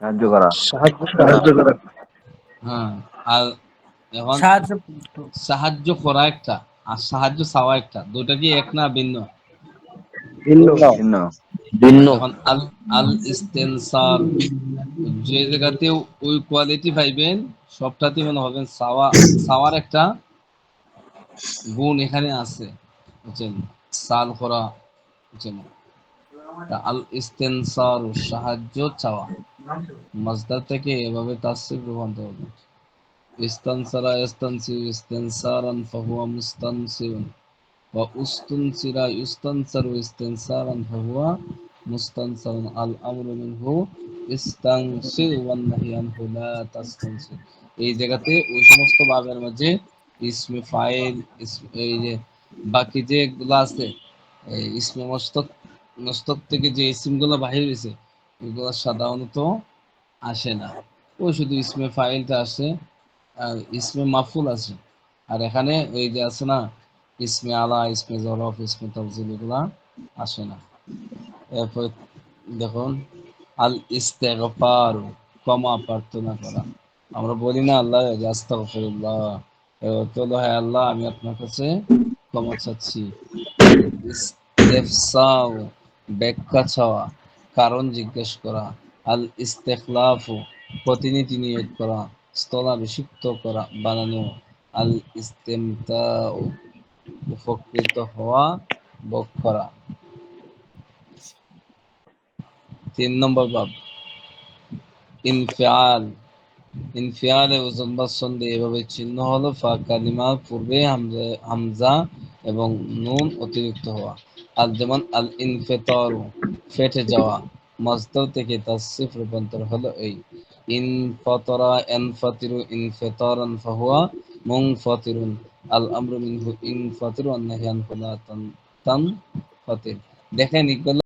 সাহায্য করা। সাহায্য করা। হ্যাঁ আর এখন সাহায্য সাহায্য করা একটা আর সাহায্য চাওয়া একটা। দুটা কি এক না ভিন্ন? ভিন্ন। ভিন্ন। ভিন্ন। আল আল ইস্তেনসার যে জায়গাতে ওই কোয়ালিটি পাইবেন সবটাতে মনে হবেন সাওয়া সাওয়ার একটা গুণ এখানে আছে বুঝছেন? সাল করা বুঝছেন? তা আল ইস্তেনসার সাহায্য চাওয়া। মজদার থেকে এভাবে রূপান্তর হবে ইস্তানসারা ইস্তানসি ফাহুয়া ইস্তেনসারান ফাহুয়া আল আমরু ওয়ান লা এই জায়গাতে ওই সমস্ত ইসমে ফাইল এই যে বাকি যে গুলো আছে ইসমে মস্তক মস্তক থেকে যে ইসমগুলো বাহির হয়েছে এগুলো সাধারণত আসে না। ও শুধু ইসমে ফাইলটা আসে আর ইসমে মাফুল আছে। আর এখানে এই যে আছে না, ইসমে আলা, ইসমে জরফ, ইসমে তফজিল এগুলা আসে না। এরপর দেখুন, আল ইস্তেগফার, ক্ষমা প্রার্থনা করা। আমরা বলি না, আল্লাহ আস্তাগফিরুল্লাহ। তো হ্যাঁ আল্লাহ, আমি আপনার কাছে ক্ষমা চাচ্ছি। ব্যাখ্যা চাওয়া কারণ জিজ্ঞেস করা, আল ইস্তেখলাফ, প্রতিনিধি নিয়োগ করা, স্থলাভিষিক্ত করা, বানানো, আল ইস্তেমতা উপকৃত হওয়া, ভোগ করা। তিন নম্বর বাব ইনফিয়াল ইনফিয়ালে ওজন বা সন্ধে এভাবে চিহ্ন হলো ফা কালিমা পূর্বে হামজা হামজা এবং নুন অতিরিক্ত হওয়া। আর যেমন আল ইনফেতর ফেটে যাওয়া মজদার থেকে তাসিফ রূপান্তর হলো এই। ইন ফতরা এন ফাতিরু ইনফেতরান ফাহুয়া, মুং ফাতিরুন, আল আমরু মিনহু, ইন ফাতিরু আন্নাহি তান তান ফাতির। দেখেন এগুলো